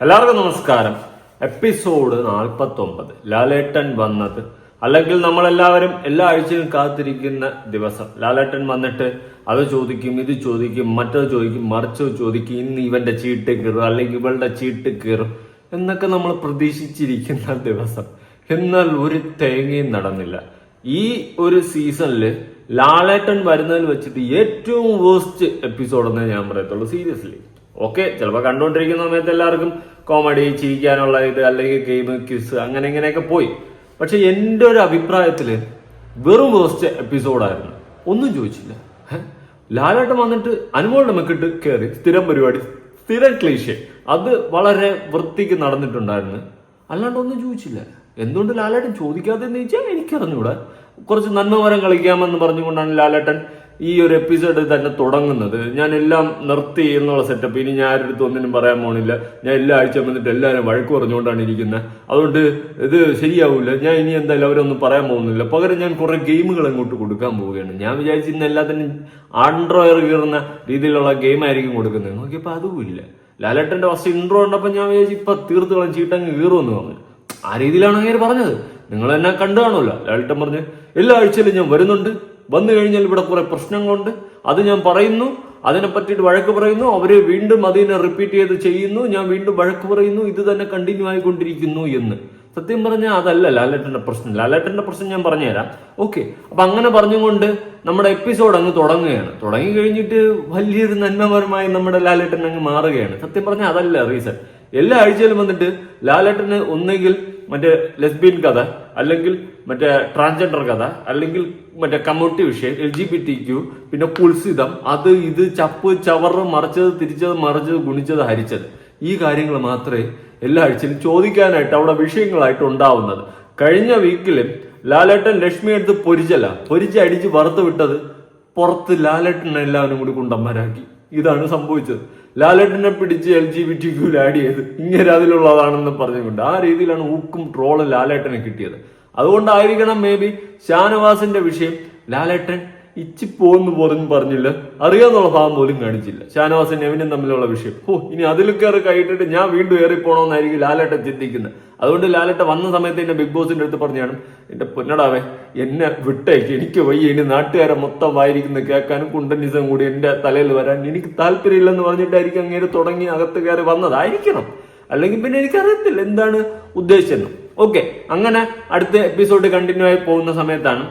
എല്ലാവർക്കും നമസ്കാരം. എപ്പിസോഡ് നാൽപ്പത്തി ഒമ്പത് ലാലേട്ടൻ വന്നത്. അല്ലെങ്കിൽ നമ്മളെല്ലാവരും എല്ലാ ആഴ്ചയും കാത്തിരിക്കുന്ന ദിവസം. ലാലേട്ടൻ വന്നിട്ട് അത് ചോദിക്കും ഇത് ചോദിക്കും മറ്റത് ചോദിക്കും മറിച്ചത് ചോദിക്കും ഇന്ന് ഇവന്റെ ചീട്ട് കീറും അല്ലെങ്കിൽ ഇവളുടെ ചീട്ട് കീറും എന്നൊക്കെ നമ്മൾ പ്രതീക്ഷിച്ചിരിക്കുന്ന ദിവസം. എന്നാൽ ഒരു തേങ്ങയും നടന്നില്ല. ഈ ഒരു സീസണിൽ ലാലേട്ടൻ വരുന്നതിൽ വെച്ചിട്ട് ഏറ്റവും വേസ്റ്റ് എപ്പിസോഡ് എന്നേ ഞാൻ പറയത്തുള്ളൂ. സീരിയസ്ലി ഓക്കെ ചിലപ്പോൾ കണ്ടുകൊണ്ടിരിക്കുന്ന സമയത്ത് എല്ലാവർക്കും കോമഡി ചിരിക്കാനുള്ള ഇത് അല്ലെങ്കിൽ ഗെയിം ക്യൂസ് അങ്ങനെ ഇങ്ങനെയൊക്കെ പോയി. പക്ഷെ എന്റെ ഒരു അഭിപ്രായത്തിൽ വെറും വേസ്റ്റ് എപ്പിസോഡായിരുന്നു ഒന്നും ചോദിച്ചില്ല? ലാലേട്ടൻ വന്നിട്ട് അനുമോളുടെ മെക്കിട്ട് കയറി സ്ഥിരം പരിപാടി സ്ഥിരം ക്ലീശെ. അത് വളരെ വൃത്തിക്ക് നടന്നിട്ടുണ്ടായിരുന്നു. അല്ലാണ്ട് ഒന്നും ചോദിച്ചില്ല. എന്തുകൊണ്ട് ലാലേട്ടൻ ചോദിക്കാതെന്ന് ചോദിച്ചാൽ എനിക്കറിഞ്ഞൂടാ. കുറച്ച് നന്മമരം കളിക്കാമെന്ന് പറഞ്ഞുകൊണ്ടാണ് ലാലേട്ടൻ ഈ ഒരു എപ്പിസോഡ് തന്നെ തുടങ്ങുന്നത്. ഞാൻ എല്ലാം നിർത്തി എന്നുള്ള സെറ്റപ്പ് ഇനി ഞാൻ ആരുടെ ഒന്നിനും പറയാൻ പോണില്ല. ഞാൻ എല്ലാ ആഴ്ച വന്നിട്ട് എല്ലാവരും വഴക്ക് പറഞ്ഞുകൊണ്ടാണ് ഇരിക്കുന്നത് അതുകൊണ്ട് ഇത് ശരിയാവില്ല ഞാൻ ഇനി എന്തായാലും അവരൊന്നും പറയാൻ പോകുന്നില്ല. പകരം ഞാൻ കുറെ ഗെയിമുകൾ അങ്ങോട്ട് കൊടുക്കാൻ പോവുകയാണ്. ഞാൻ വിചാരിച്ചു ഇന്ന് എല്ലാത്തിനും ആൻഡ്രോയർ കീറുന്ന രീതിയിലുള്ള ഗെയിം ആയിരിക്കും കൊടുക്കുന്നത്. നോക്കിയപ്പോൾ അതുമില്ല ലാലേട്ടന്റെ ഫസ്റ്റ് ഇൻട്രോ ഉണ്ടപ്പോൾ ഞാൻ വിചാരിച്ചു ഇപ്പൊ തീർത്തോളം ചീട്ടങ്ങ് കീറുമെന്ന് പറഞ്ഞു. ആ രീതിയിലാണ് അങ്ങനെ പറഞ്ഞത്? നിങ്ങൾ എന്നെ കണ്ടു കാണുമല്ലോ ലാലേട്ടൻ പറഞ്ഞ്. എല്ലാ ആഴ്ചയിലും ഞാൻ വരുന്നുണ്ട്. വന്നു കഴിഞ്ഞാൽ ഇവിടെ കുറെ പ്രശ്നങ്ങളുണ്ട്. അത് ഞാൻ പറയുന്നു. അതിനെ പറ്റിയിട്ട് വഴക്ക് പറയുന്നു. അവർ വീണ്ടും അതിനെ റിപ്പീറ്റ് ചെയ്ത് ചെയ്യുന്നു. ഞാൻ വീണ്ടും വഴക്ക് പറയുന്നു. ഇത് തന്നെ കണ്ടിന്യൂ ആയിക്കൊണ്ടിരിക്കുന്നു എന്ന്. സത്യം പറഞ്ഞാൽ അതല്ല ലാലേട്ടന്റെ പ്രശ്നം. ലാലേട്ടന്റെ പ്രശ്നം ഞാൻ പറഞ്ഞുതരാം. ഓക്കെ അപ്പൊ അങ്ങനെ പറഞ്ഞുകൊണ്ട് നമ്മുടെ എപ്പിസോഡ് അങ്ങ് തുടങ്ങുകയാണ്. തുടങ്ങി കഴിഞ്ഞിട്ട് വലിയൊരു നന്മപരമായി നമ്മുടെ ലാലേട്ടൻ അങ്ങ് മാറുകയാണ്. സത്യം പറഞ്ഞാൽ അതല്ല റീസൺ എല്ലാ ആഴ്ചയിലും വന്നിട്ട് ലാലേട്ടന് ഒന്നെങ്കിൽ മറ്റേ ലെസ്ബിയൻ കഥ അല്ലെങ്കിൽ മറ്റേ ട്രാൻസ്ജെൻഡർ കഥ അല്ലെങ്കിൽ മറ്റേ കമ്മ്യൂണിറ്റി വിഷയം L G B T Q പിന്നെ പുൽസിതം അത് ഇത് ചപ്പ് ചവറ് മറിച്ചത് തിരിച്ചത് മറിച്ചത് ഗുണിച്ചത് ഹരിച്ചത്. ഈ കാര്യങ്ങൾ മാത്രമേ എല്ലാ ആഴ്ചയിലും ചോദിക്കാനായിട്ട് അവിടെ വിഷയങ്ങളായിട്ട് ഉണ്ടാവുന്നത്. കഴിഞ്ഞ വീക്കിലും ലാലേട്ടൻ ലക്ഷ്മി എടുത്ത് പൊരിച്ചല്ല പൊരിച്ചടിച്ച് വറുത്ത് വിട്ടത് പുറത്ത് ലാലേട്ടനെ എല്ലാവരും കൂടി കുണ്ടന്മാരാക്കി. ഇതാണ് സംഭവിച്ചത്. ലാലേട്ടനെ പിടിച്ച് L G B T Q add ചെയ്ത് ഇങ്ങനെ അതിലുള്ളതാണെന്ന് പറഞ്ഞുകൊണ്ട് ആ രീതിയിലാണ് ഊക്കും ട്രോളും ലാലേട്ടനെ കിട്ടിയത്. അതുകൊണ്ടായിരിക്കണം മേ ബി ഷാനവാസിന്റെ വിഷയം. ലാലേട്ടൻ ഇച്ചി ഇച്ചിപ്പോന്ന് പോലും പറഞ്ഞില്ല. അറിയാന്നുള്ള ഭാവം പോലും കാണിച്ചില്ല. ഷാനവാസും നെവിനും തമ്മിലുള്ള വിഷയം. ഓ ഇനി അതിൽ കയറി കൈയിട്ടിട്ട് ഞാൻ വീണ്ടും ഏറിപ്പോണോന്നായിരിക്കും ലാലേട്ടൻ ചിന്തിക്കുന്നത്. അതുകൊണ്ട് ലാലേട്ടൻ വന്ന സമയത്ത് എന്നെ ബിഗ് ബോസിന്റെ അടുത്ത് പറഞ്ഞാണ് എന്റെ പൊന്നടാവേ എന്നെ വിട്ടേക്ക്. എനിക്ക് വയ്യ. ഇനി നാട്ടുകാരെ മൊത്തം വായിരിക്കുന്ന കേൾക്കാനും കുണ്ടനിസം കൂടി എന്റെ തലയിൽ വരാൻ എനിക്ക് താല്പര്യമില്ലെന്ന് പറഞ്ഞിട്ടായിരിക്കും അങ്ങേര് തുടങ്ങി അകത്ത് കയറി വന്നതായിരിക്കണം. അല്ലെങ്കിൽ പിന്നെ എനിക്കറിയത്തില്ല എന്താണ് ഉദ്ദേശിച്ചെന്ന്. ഓക്കെ അങ്ങനെ അടുത്ത എപ്പിസോഡ് കണ്ടിന്യൂ ആയി പോകുന്ന സമയത്താണ്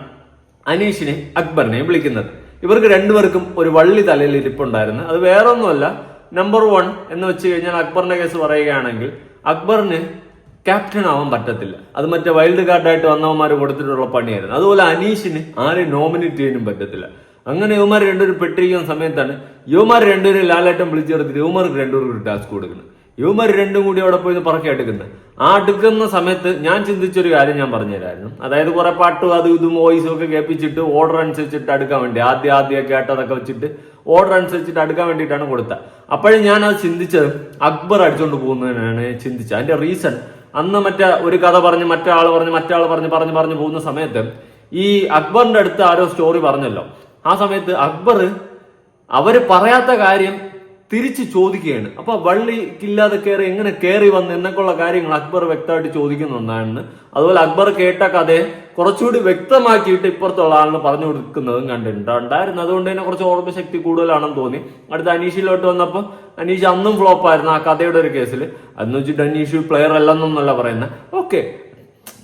അനീഷിനെ അക്ബറിനെ വിളിക്കുന്നത്. ഇവർക്ക് രണ്ടുപേർക്കും ഒരു വള്ളി തലയിൽ ഇരിപ്പുണ്ടായിരുന്നു. അത് വേറെ ഒന്നുമല്ല നമ്പർ വൺ എന്ന് വെച്ച് കഴിഞ്ഞാൽ അക്ബറിന്റെ കേസ് പറയുകയാണെങ്കിൽ അക്ബറിന് ക്യാപ്റ്റൻ ആവാൻ പറ്റത്തില്ല. അത് മറ്റേ വൈൽഡ് കാർഡായിട്ട് വന്നവന്മാർ കൊടുത്തിട്ടുള്ള പണിയായിരുന്നു. അതുപോലെ അനീഷിന് ആരെയും നോമിനേറ്റ് ചെയ്യാനും പറ്റത്തില്ല. അങ്ങനെ യുവമാർ രണ്ടുപേരും പെട്ടിരിക്കുന്ന സമയത്താണ് യുവമാർ രണ്ടുപേരും ലാലേട്ടം വിളിച്ചു ചേർത്തിട്ട് യുവമാർക്ക് രണ്ടുപേർക്കും ഒരു ടാസ്ക് കൊടുക്കുന്നത്. യുവമാർ രണ്ടും കൂടി അവിടെ പോയി പറക്കി എടുക്കുന്നത്. ആ എടുക്കുന്ന സമയത്ത് ഞാൻ ചിന്തിച്ചൊരു കാര്യം ഞാൻ പറഞ്ഞുതരായിരുന്നു. അതായത് കുറെ പാട്ടും അതും ഇതും വോയിസും ഒക്കെ കേൾപ്പിച്ചിട്ട് ഓർഡർ അനുസരിച്ചിട്ട് അടുക്കാൻ വേണ്ടി ആദ്യം ആദ്യം കേട്ടതൊക്കെ വെച്ചിട്ട് ഓർഡർ അനുസരിച്ചിട്ട് അടുക്കാൻ വേണ്ടിയിട്ടാണ് കൊടുത്തത്. അപ്പോഴും ഞാൻ അത് ചിന്തിച്ചത് അക്ബർ അടിച്ചുകൊണ്ട് പോകുന്നതിനാണ് ചിന്തിച്ചത്. അതിന്റെ റീസൺ അന്ന് മറ്റേ ഒരു കഥ പറഞ്ഞ് മറ്റേ ആൾ പറഞ്ഞ് മറ്റേ ആൾ പറഞ്ഞ് പറഞ്ഞ് പറഞ്ഞ് പോകുന്ന സമയത്ത് ഈ അക്ബറിന്റെ അടുത്ത് ആരോ സ്റ്റോറി പറഞ്ഞല്ലോ. ആ സമയത്ത് അക്ബർ അവർ പറയാത്ത കാര്യം തിരിച്ച് ചോദിക്കുകയാണ്. അപ്പൊ വള്ളിക്കില്ലാതെ കയറി എങ്ങനെ കയറി വന്ന് എന്നൊക്കെയുള്ള കാര്യങ്ങൾ അക്ബർ വ്യക്തമായിട്ട് ചോദിക്കുന്നുണ്ടായിരുന്നു അതുപോലെ അക്ബർ കേട്ട കഥയെ കുറച്ചുകൂടി വ്യക്തമാക്കിയിട്ട് ഇപ്പുറത്തുള്ള ആളിന് പറഞ്ഞു കൊടുക്കുന്നതും കണ്ടിട്ടുണ്ട്. ഉണ്ടായിരുന്നു. അതുകൊണ്ട് തന്നെ കുറച്ച് ഓർമ്മശക്തി കൂടുതലാണെന്ന് തോന്നി. അടുത്ത അനീഷിലോട്ട് വന്നപ്പോൾ അനീഷ് അന്നും ഫ്ലോപ്പ് ആയിരുന്നു ആ കഥയുടെ ഒരു കേസിൽ. അന്ന് വെച്ചിട്ട് അനീഷ് പ്ലെയർ അല്ലെന്നൊന്നല്ല പറയുന്നത് ഓക്കെ.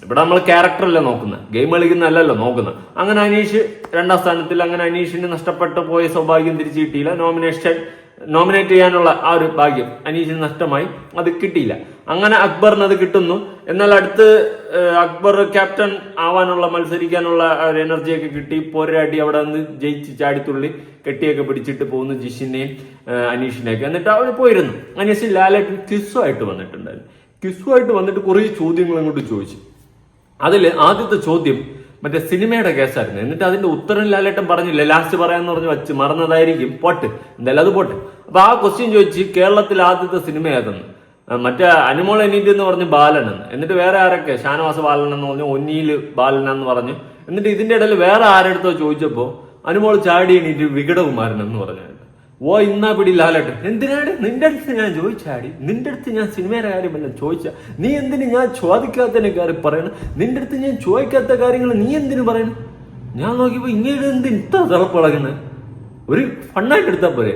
ഇവിടെ നമ്മൾ ക്യാരക്ടർ അല്ലേ നോക്കുന്നത് ഗെയിം കളിക്കുന്നതല്ലല്ലോ നോക്കുന്നത് അങ്ങനെ അനീഷ് രണ്ടാം സ്ഥാനത്തിൽ അങ്ങനെ അനീഷിന് നഷ്ടപ്പെട്ടു പോയ സൗഭാഗ്യം തിരിച്ചു കിട്ടിയില്ല. നോമിനേഷൻ നോമിനേറ്റ് ചെയ്യാനുള്ള ആ ഒരു ഭാഗ്യം അനീഷിന് നഷ്ടമായി. അത് കിട്ടിയില്ല. അങ്ങനെ അക്ബറിന് അത് കിട്ടുന്നു. എന്നാൽ അടുത്ത് അക്ബർ ക്യാപ്റ്റൻ ആവാനുള്ള മത്സരിക്കാനുള്ള ഒരു എനർജിയൊക്കെ കിട്ടി. പോരാടി അവിടെ നിന്ന് ജയിച്ച് ചാടിത്തുള്ളി കെട്ടിയൊക്കെ പിടിച്ചിട്ട് പോകുന്നു ജിഷിനെയും അനീഷിനെയൊക്കെ. എന്നിട്ട് അവർ പോയിരുന്നു. അനീഷ് ലാലേട്ടൻ ക്വിസുമായിട്ട് വന്നിട്ടുണ്ടായിരുന്നു. ക്വിസുമായിട്ട് വന്നിട്ട് കുറേ ചോദ്യങ്ങൾ അങ്ങോട്ട് ചോദിച്ചു. അതിൽ ആദ്യത്തെ ചോദ്യം മറ്റേ സിനിമയുടെ കേസായിരുന്നു. എന്നിട്ട് അതിന്റെ ഉത്തരം ലാലേട്ടൻ പറഞ്ഞില്ല ലാസ്റ്റ് പറയാന്ന് പറഞ്ഞ് വെച്ച് മറന്നതായിരിക്കും. പോട്ട്. എന്തായാലും അത് പോട്ടെ. അപ്പൊ ആ ക്വസ്റ്റ്യൻ ചോദിച്ച് കേരളത്തിൽ ആദ്യത്തെ സിനിമ ഏതെന്ന്? മറ്റേ അനുമോൾ എനീറ്റ് എന്ന് പറഞ്ഞ് ബാലനെന്ന്. എന്ന് എന്നിട്ട് വേറെ ആരൊക്കെ? ഷാനവാസ ബാലൻ എന്ന് പറഞ്ഞു ഒന്നിയിൽ ബാലനെന്ന് പറഞ്ഞു. എന്നിട്ട് ഇതിന്റെ ഇടയിൽ വേറെ ആരെടുത്തോ ചോദിച്ചപ്പോ അനുമോൾ ചാടി എണീറ്റ് വികടകുമാരൻ എന്ന് പറഞ്ഞു ഓ ഇന്നാ പിടി ലാലട്ടൻ. എന്തിനാണ് നിന്റെ അടുത്ത് ഞാൻ ചോദിച്ചാടി. നിന്റെ അടുത്ത് ഞാൻ സിനിമയുടെ കാര്യമെല്ലാം ചോദിച്ച? നീ എന്തിന് ഞാൻ ചോദിക്കാത്തതിനെ കാര്യം പറയണം? നിന്റെ അടുത്ത് ഞാൻ ചോദിക്കാത്ത കാര്യങ്ങൾ നീ എന്തിനു പറയണം? ഞാൻ നോക്കിയപ്പോ ഇങ്ങനെ എന്ത് ഇത്ര തിളപ്പിളകണേ ഒരു ഫണ്ണായിട്ട് എടുത്താൽ പോരെ.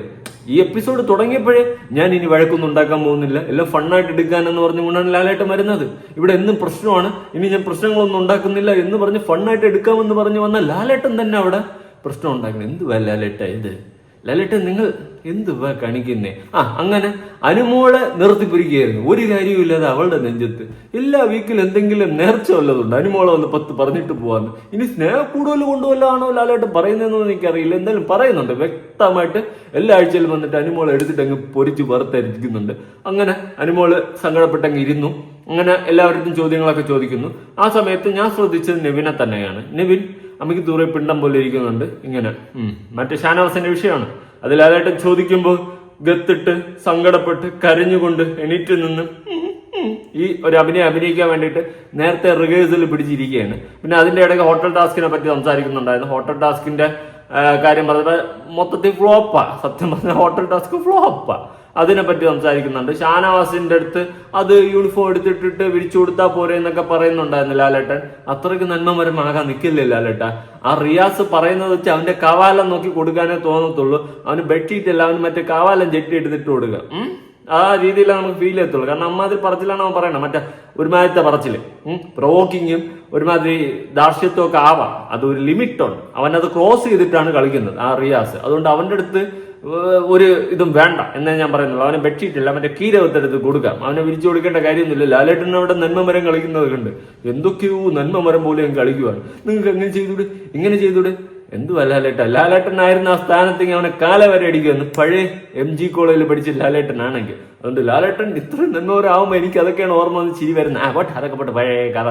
ഈ എപ്പിസോഡ് തുടങ്ങിയപ്പോഴേ ഞാൻ ഇനി വഴക്കൊന്നും ഉണ്ടാക്കാൻ പോകുന്നില്ല. എല്ലാം ഫണ്ണായിട്ട് എടുക്കാനെന്ന് പറഞ്ഞുകൊണ്ടാണ് ലാലേട്ടൻ വരുന്നത്. ഇവിടെ എന്നും പ്രശ്നമാണ്. ഇനി ഞാൻ പ്രശ്നങ്ങളൊന്നും ഉണ്ടാക്കുന്നില്ല എന്ന് പറഞ്ഞ് ഫണ്ണായിട്ട് എടുക്കാമെന്ന് പറഞ്ഞ് വന്ന ലാലേട്ടൻ തന്നെ അവിടെ പ്രശ്നം ഉണ്ടാക്കണം. എന്തുവാ ലാലേട്ട ഇത്? ലാലേട്ടൻ നിങ്ങൾ എന്തുവാ കാണിക്കുന്നേ? ആ അങ്ങനെ അനുമോളെ നിർത്തിപ്പിരിക്കുകയായിരുന്നു ഒരു കാര്യവുമില്ലാതെ അവളുടെ നെഞ്ചത്ത്. എല്ലാ വീക്കിലും എന്തെങ്കിലും നേർച്ച വല്ലതുണ്ട്? അനുമോളെ ഒന്ന് പത്ത് പറഞ്ഞിട്ട് പോവാന്ന്. ഇനി സ്നേഹ കൂടുതൽ കൊണ്ടുവല്ലാണോ ലാലേട്ടൻ പറയുന്നതെന്നൊന്നും എനിക്കറിയില്ല. എന്തായാലും പറയുന്നുണ്ട്. വ്യക്തമായിട്ട് എല്ലാ ആഴ്ചയിലും വന്നിട്ട് അനുമോളെ എടുത്തിട്ട് അങ്ങ് പൊരിച്ച് വറുത്തരിക്കുന്നുണ്ട് അങ്ങനെ അനുമോൾ സങ്കടപ്പെട്ടങ്ങ് ഇരുന്നു. അങ്ങനെ എല്ലാവരുടെ ചോദ്യങ്ങളൊക്കെ ചോദിക്കുന്നു. ആ സമയത്ത് ഞാൻ ശ്രദ്ധിച്ചത് നെവിനെ തന്നെയാണ്. നെവിൻ അമ്മയ്ക്ക് ദൂരെ പിണ്ടം പോലെ ഇരിക്കുന്നുണ്ട്. ഇങ്ങനെ. മറ്റേ ഷാനവാസിന്റെ വിഷയമാണ്. അതിലാതായിട്ട് ചോദിക്കുമ്പോൾ ഗത്തിട്ട് സങ്കടപ്പെട്ട് കരഞ്ഞുകൊണ്ട് എണീറ്റ് നിന്ന് ഈ ഒരു അഭിനയം അഭിനയിക്കാൻ വേണ്ടിയിട്ട് നേരത്തെ റിഹേഴ്സൽ പിടിച്ചിരിക്കുകയാണ്. പിന്നെ അതിന്റെ ഇടയ്ക്ക് ഹോട്ടൽ ടാസ്കിനെ പറ്റി സംസാരിക്കുന്നുണ്ടായിരുന്നു. ഹോട്ടൽ ടാസ്കിന്റെ കാര്യം പറഞ്ഞപ്പോൾ മൊത്തത്തിൽ ഫ്ലോപ്പാ. സത്യം പറഞ്ഞ ഹോട്ടൽ ടാസ്ക് ഫ്ലോപ്പാ. അതിനെ പറ്റി സംസാരിക്കുന്നുണ്ട്. ഷാനവാസിന്റെ അടുത്ത് അത് യൂണിഫോം എടുത്തിട്ടിട്ട് വിരിച്ചു കൊടുത്താൽ പോരെ എന്നൊക്കെ പറയുന്നുണ്ടായിരുന്നു ലാലേട്ടൻ. അത്രയ്ക്ക് നന്മമരമാകാൻ നിൽക്കില്ലേ ലാലേട്ട? ആ റിയാസ് പറയുന്നത് വെച്ച് അവന്റെ കവാലം നോക്കി കൊടുക്കാനേ തോന്നത്തുള്ളൂ. അവന് ബെഡ്ഷീറ്റ് അല്ല അവന് മറ്റേ കവാലം ജെട്ടി എടുത്തിട്ട് കൊടുക്കുക. ആ രീതിയിലാണ് നമുക്ക് ഫീൽ ചെയ്യത്തുള്ളൂ. കാരണം അമ്മാതിരി പറച്ചിലാണ് അവൻ പറയണം മറ്റേ ഒരുമാതിരത്തെ പറച്ചിൽ പ്രൊവോക്കിങ്ങും ഒരുമാതിരി ദാർഷ്ട്യത്വം ഒക്കെ ആവാം. അത് ഒരു ലിമിറ്റ് ഉണ്ട്. അവനത് ക്രോസ് ചെയ്തിട്ടാണ് കളിക്കുന്നത് ആ റിയാസ്. അതുകൊണ്ട് അവന്റെ അടുത്ത് ഒരു ഇതും വേണ്ട എന്നേ ഞാൻ പറയുന്നുള്ളൂ. അവനെ ബെഡ്ഷീറ്റ് അവന്റെ കീരവത്തെടുത്ത് കൊടുക്കാം അവനെ വിരിച്ചു കൊടുക്കേണ്ട കാര്യമൊന്നുമില്ല ലാലേട്ടൻ അവിടെ നന്മമരം കളിക്കുന്നത് കണ്ട് എന്തൊക്കെയോ നന്മമരം പോലെ അങ്ങ് കളിക്കുവാണ്. നിങ്ങൾക്ക് എങ്ങനെ ചെയ്തൂടെ ഇങ്ങനെ ചെയ്തൂടെ എന്തുവാ ലാലേട്ടൻ? ലാലേട്ടനായിരുന്ന ആ സ്ഥാനത്തേക്ക് അവനെ കാല വരെ അടിക്കുമെന്ന് പഴയ എം ജി കോളേജിൽ പഠിച്ച ലാലേട്ടനാണെങ്കിൽ. അതുകൊണ്ട് ലാലേട്ടൻ ഇത്രയും നന്മവരാകുമ്പോൾ എനിക്ക് അതൊക്കെയാണ് ഓർമ്മ വന്ന് ചിരി വരുന്നത്. ആ പോട്ടെ അതൊക്കെ പോട്ടെ പഴയ കഥ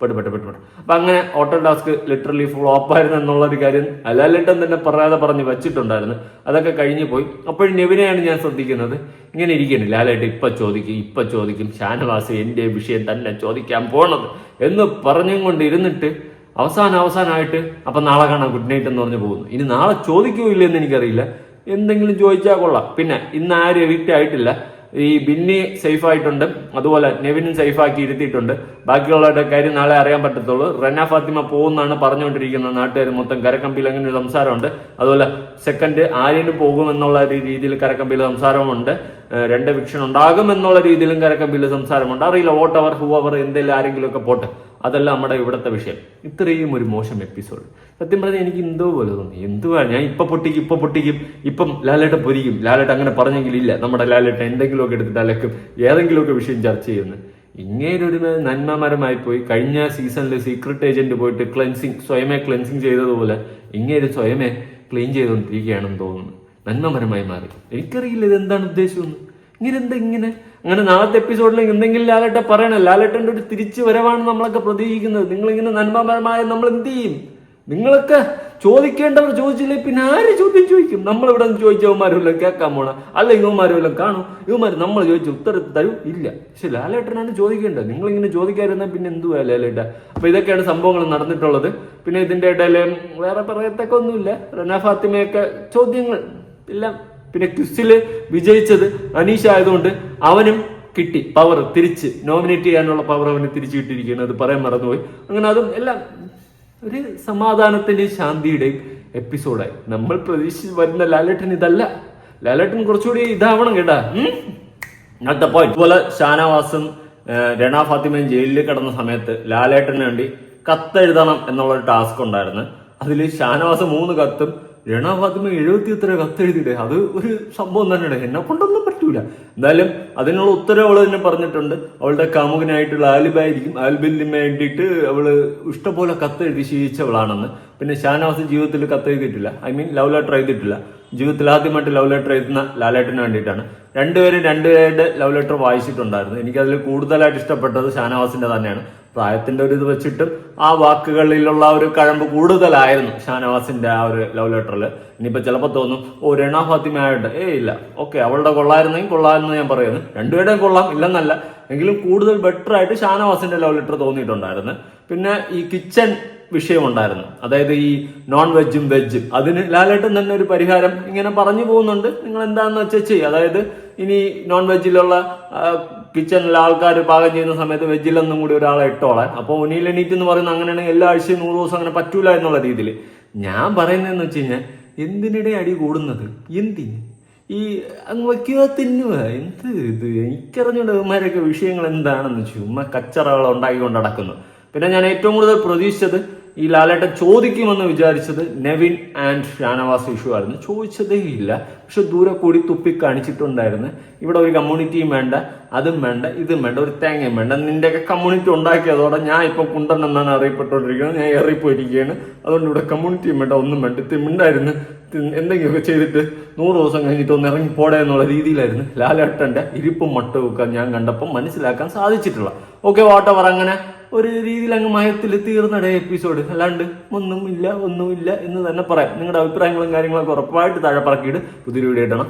പെട്ട് പെട്ട് പെട്ട് പെട്ട്. അപ്പൊ അങ്ങനെ ഓട്ടോ ടാസ്ക് ലിറ്ററലി ഫ്ലോപ്പ് ഓപ്പായിരുന്നു എന്നുള്ള ഒരു കാര്യം ലാലേട്ടൻ തന്നെ പറയാതെ പറഞ്ഞ് വെച്ചിട്ടുണ്ടായിരുന്നു. അതൊക്കെ കഴിഞ്ഞു പോയി. അപ്പോഴും നെവിനെയാണ് ഞാൻ ശ്രദ്ധിക്കുന്നത്. ഇങ്ങനെ ഇരിക്കുന്നു ലാലേട്ടൻ ഇപ്പൊ ചോദിക്കും ഇപ്പൊ ചോദിക്കും. ഷാനവാസ് എന്റെ വിഷയം തന്നെ ചോദിക്കാൻ പോണത് എന്ന് പറഞ്ഞും കൊണ്ട് ഇരുന്നിട്ട് അവസാനം അവസാനമായിട്ട് അപ്പം നാളെ കാണാം ഗുഡ് നൈറ്റ് എന്ന് പറഞ്ഞ് പോകുന്നു. ഇനി നാളെ ചോദിക്കുമോ ഇല്ലെന്ന് എനിക്കറിയില്ല. എന്തെങ്കിലും ചോദിച്ചാൽ കൊള്ളാം. പിന്നെ ഇന്ന് ആരും എവിക്റ്റ് ആയിട്ടില്ല. ഈ ബിന്നി സേഫ് ആയിട്ടുണ്ട്. അതുപോലെ നെവിനും സേഫ് ആക്കി ഇരുത്തിയിട്ടുണ്ട്. ബാക്കിയുള്ളവരുടെ കാര്യം നാളെ അറിയാൻ പറ്റത്തുള്ളൂ. റെന ഫാത്തിമ പോകുന്നാണ് പറഞ്ഞുകൊണ്ടിരിക്കുന്നത്. നാട്ടുകാർ മൊത്തം കരക്കമ്പിയിൽ അങ്ങനെ ഒരു സംസാരമുണ്ട്. അതുപോലെ സെക്കൻഡ് ആര്യന് പോകും എന്നുള്ള ഒരു രീതിയിൽ കരക്കമ്പിയിൽ സംസാരമുണ്ട്. രണ്ട് വിക്ഷൻ ഉണ്ടാകും എന്നുള്ള രീതിയിലും കരക്കമ്പിയിൽ സംസാരമുണ്ട്. അറിയില്ല വോട്ട് അവർ ഹൂ അവർ എന്തെങ്കിലും ആരെങ്കിലും ഒക്കെ പോട്ടെ. അതല്ല നമ്മുടെ ഇവിടുത്തെ വിഷയം. ഇത്രയും ഒരു മോശം എപ്പിസോഡ് സത്യം പറഞ്ഞാൽ എനിക്ക് എന്തോ പോലെ തോന്നി. എന്തുവാ ഞാൻ ഇപ്പൊ പൊട്ടിക്കും ഇപ്പൊ പൊട്ടിക്കും ഇപ്പം ലാലേട്ട പൊരിക്കും. ലാലേട്ട അങ്ങനെ പറഞ്ഞെങ്കിൽ ഇല്ല. നമ്മുടെ ലാലേട്ട എന്തെങ്കിലുമൊക്കെ എടുത്തിട്ട് അലക്കും ഏതെങ്കിലുമൊക്കെ വിഷയം ചർച്ച ചെയ്യുന്നു. ഇങ്ങേരൊരു നന്മമരമായി പോയി കഴിഞ്ഞ സീസണിൽ സീക്രട്ട് ഏജന്റ് പോയിട്ട് ക്ലെൻസിങ് സ്വയമേ ക്ലെൻസിങ് ചെയ്തതുപോലെ ഇങ്ങനെ സ്വയമേ ക്ലീൻ ചെയ്തുകൊണ്ടിരിക്കുകയാണെന്ന് തോന്നുന്നു. നന്മമരമായി മാറി. എനിക്കറിയില്ല ഇത് എന്താണ് ഉദ്ദേശമെന്ന് ഇങ്ങനെ എന്താ ഇങ്ങനെ? അങ്ങനെ നാളത്തെ എപ്പിസോഡിൽ എന്തെങ്കിലും ലാലേട്ട പറയണം. ലാലേട്ടന്റെ ഒരു തിരിച്ചു വരവാണ് നമ്മളൊക്കെ പ്രതീക്ഷിക്കുന്നത്. നിങ്ങൾ ഇങ്ങനെ നന്മപരമായ നമ്മൾ എന്ത് ചെയ്യും? നിങ്ങളൊക്കെ ചോദിക്കേണ്ടവർ ചോദിച്ചില്ലേ പിന്നെ ആര് ചോദ്യം ചോദിക്കും? നമ്മൾ ഇവിടെ നിന്ന് ചോദിച്ച ഇവന്മാരുമല്ലോ കേൾക്കാൻ പോണ? അല്ല ഇവന്മാരുമല്ലോ കാണും? ഇവന്മാർ നമ്മൾ ചോദിച്ച ഉത്തരം തരൂ? ഇല്ല. പക്ഷെ ലാലേട്ടനാണ് ചോദിക്കേണ്ടത്. നിങ്ങൾ ഇങ്ങനെ ചോദിക്കാതിരുന്നാൽ പിന്നെ എന്തുവാ ലാലേട്ട? അപ്പൊ ഇതൊക്കെയാണ് സംഭവങ്ങൾ നടന്നിട്ടുള്ളത്. പിന്നെ ഇതിന്റെ ഇടയിൽ വേറെ പറയത്തൊക്കെ ഒന്നുമില്ല. റന ഫാത്തിമയൊക്കെ ചോദ്യങ്ങൾ എല്ലാം പിന്നെ ക്വിസിൽ വിജയിച്ചത് അനീഷ് ആയതുകൊണ്ട് അവനും കിട്ടി പവർ തിരിച്ച് നോമിനേറ്റ് ചെയ്യാനുള്ള പവർ അവന് തിരിച്ചു കിട്ടിയിരിക്കുകയാണ്. അത് പറയാൻ മറന്നുപോയി. അങ്ങനെ അതും എല്ലാം ഒരു സമാധാനത്തിന്റെയും ശാന്തിയുടെയും എപ്പിസോഡായി നമ്മൾ പ്രതീക്ഷിച്ച് വരുന്ന ലാലേട്ടൻ ഇതല്ല. ലാലേട്ടൻ കുറച്ചുകൂടി ഇതാവണം കേട്ടാ. അടുത്ത പോയിന്റ് അതുപോലെ ഷാനവാസും രണ ഫാത്തിമയും ജയിലിൽ കിടന്ന സമയത്ത് ലാലേട്ടന് വേണ്ടി കത്തെഴുതണം എന്നുള്ള ടാസ്ക് ഉണ്ടായിരുന്നു. അതിൽ ഷാനവാസ് മൂന്ന് കത്തും രണ ഫാത്തിമ എഴുപത്തി എത്ര കത്തെഴുതിയിടെ? അത് ഒരു സംഭവം തന്നെയാണ്. എന്നെ കൊണ്ടൊന്നും പറ്റൂല. എന്തായാലും അതിനുള്ള ഉത്തരം അവൾ തന്നെ പറഞ്ഞിട്ടുണ്ട്. അവളുടെ കാമുകനായിട്ടുള്ള ആലിബായിരിക്കും ആൽബിന് വേണ്ടിയിട്ട് അവൾ ഇഷ്ടംപോലെ കത്തെഴുതി ശീലിച്ചവളാണെന്ന്. പിന്നെ ഷാനവാസ് ജീവിതത്തിൽ കത്തെഴുതിയിട്ടില്ല. ഐ മീൻ ലവ് ലെറ്റർ എഴുതിയിട്ടില്ല. ജീവിതത്തിൽ ആദ്യമായിട്ട് ലവ് ലെറ്റർ എഴുതുന്ന ലാലേട്ടന് വേണ്ടിയിട്ടാണ്. രണ്ടുപേരും രണ്ടുപേരുടെ ലവ് ലെറ്റർ വായിച്ചിട്ടുണ്ടായിരുന്നു. എനിക്കതിൽ കൂടുതലായിട്ട് ഇഷ്ടപ്പെട്ടത് ഷാനവാസിന്റെ തന്നെയാണ്. പ്രായത്തിന്റെ ഒരു ഇത് വെച്ചിട്ടും ആ വാക്കുകളിലുള്ള ഒരു കഴമ്പ് കൂടുതലായിരുന്നു ഷാനവാസിന്റെ ആ ഒരു ലവ് ലെറ്ററിൽ ഇനിയിപ്പോ ചിലപ്പോൾ തോന്നും ഓ രണ ഫാത്തിമയായിട്ട് ഏ ഇല്ല. ഓക്കെ അവളുടെ കൊള്ളായിരുന്നെങ്കിൽ കൊള്ളാമെന്ന് ഞാൻ പറയുന്നു. രണ്ടുപേരുടെയും കൊള്ളാം ഇല്ലെന്നല്ല. എങ്കിലും കൂടുതൽ ബെറ്റർ ആയിട്ട് ഷാനവാസിന്റെ ലവ് ലെറ്റർ തോന്നിയിട്ടുണ്ടായിരുന്നു. പിന്നെ ഈ കിച്ചൺ വിഷയമുണ്ടായിരുന്നു അതായത് ഈ നോൺ വെജും വെജും അതിന് ലാലേട്ടൻ തന്നെ ഒരു പരിഹാരം ഇങ്ങനെ പറഞ്ഞു പോകുന്നുണ്ട്. നിങ്ങൾ എന്താണെന്ന് വെച്ചാൽ ചെയ്യുക അതായത് ഇനി നോൺ വെജിലുള്ള കിച്ചണിൽ ആൾക്കാർ പാകം ചെയ്യുന്ന സമയത്ത് വെജിലൊന്നും കൂടി ഒരാളെ ഇട്ടോളാൻ. അപ്പോൾ ഒനിയിൽ എണീറ്റ് എന്ന് പറയുന്നത് അങ്ങനെയാണെങ്കിൽ എല്ലാ ആഴ്ചയും നൂറ് ദിവസം അങ്ങനെ പറ്റൂല എന്നുള്ള രീതിയിൽ ഞാൻ പറയുന്നതെന്ന് വെച്ച് കഴിഞ്ഞാൽ എന്തിനിടെ അടി കൂടുന്നത്? എന്തിന്? ഈ അങ്ങ് വയ്ക്കുക തിന്നുക. എന്ത് ഇത്? ഇവന്മാരൊക്കെ വിഷയങ്ങൾ എന്താണെന്ന് ചുമ്മാ കച്ചറകൾ ഉണ്ടാക്കിക്കൊണ്ട് നടക്കുന്നു. പിന്നെ ഞാൻ ഏറ്റവും കൂടുതൽ പ്രതീക്ഷിച്ചത് ഈ ലാലേട്ടൻ ചോദിക്കുമെന്ന് വിചാരിച്ചത് നെവിൻ ആൻഡ് ഷാനവാസ് ഇഷ്യൂ ആയിരുന്നു. ചോദിച്ചതേ ഇല്ല. പക്ഷെ ദൂരെ കൂടി തുപ്പി കാണിച്ചിട്ടുണ്ടായിരുന്നു. ഇവിടെ ഒരു കമ്മ്യൂണിറ്റിയും വേണ്ട അതും വേണ്ട ഇതും വേണ്ട ഒരു തേങ്ങയും വേണ്ട. നിന്റെയൊക്കെ കമ്മ്യൂണിറ്റി ഉണ്ടാക്കിയതോടെ ഞാൻ ഇപ്പൊ കുണ്ടൻ എന്നാണ് അറിയപ്പെട്ടുകൊണ്ടിരിക്കുന്നത്. ഞാൻ ഏറിപ്പോയിരിക്കുകയാണ്. അതുകൊണ്ട് ഇവിടെ കമ്മ്യൂണിറ്റിയും വേണ്ട ഒന്നും വേണ്ട. തിമിണ്ടായിരുന്നു തി- എന്തെങ്കിലുമൊക്കെ ചെയ്തിട്ട് നൂറ് ദിവസം കഴിഞ്ഞിട്ട് ഒന്ന് ഇറങ്ങി പോടേ എന്നുള്ള രീതിയിലായിരുന്നു ലാലേട്ടന്റെ ഇരിപ്പും മട്ടുമൊക്കെ ഞാൻ കണ്ടപ്പോൾ മനസ്സിലാക്കാൻ സാധിച്ചിട്ടുള്ള ഓക്കെ വാട്ടവർ അങ്ങനെ ഒരു രീതിയിൽ അങ്ങ് മയത്തിൽ തീർന്നടേ എപ്പിസോഡ് അല്ലാണ്ട് ഒന്നുമില്ല ഒന്നുമില്ല എന്ന് തന്നെ പറയാം. നിങ്ങളുടെ അഭിപ്രായങ്ങളും കാര്യങ്ങളൊക്കെ ഉറപ്പായിട്ട് താഴെ പറക്കിയിട്ട് പുതിയൊരു വീഡിയോ ഇടണം.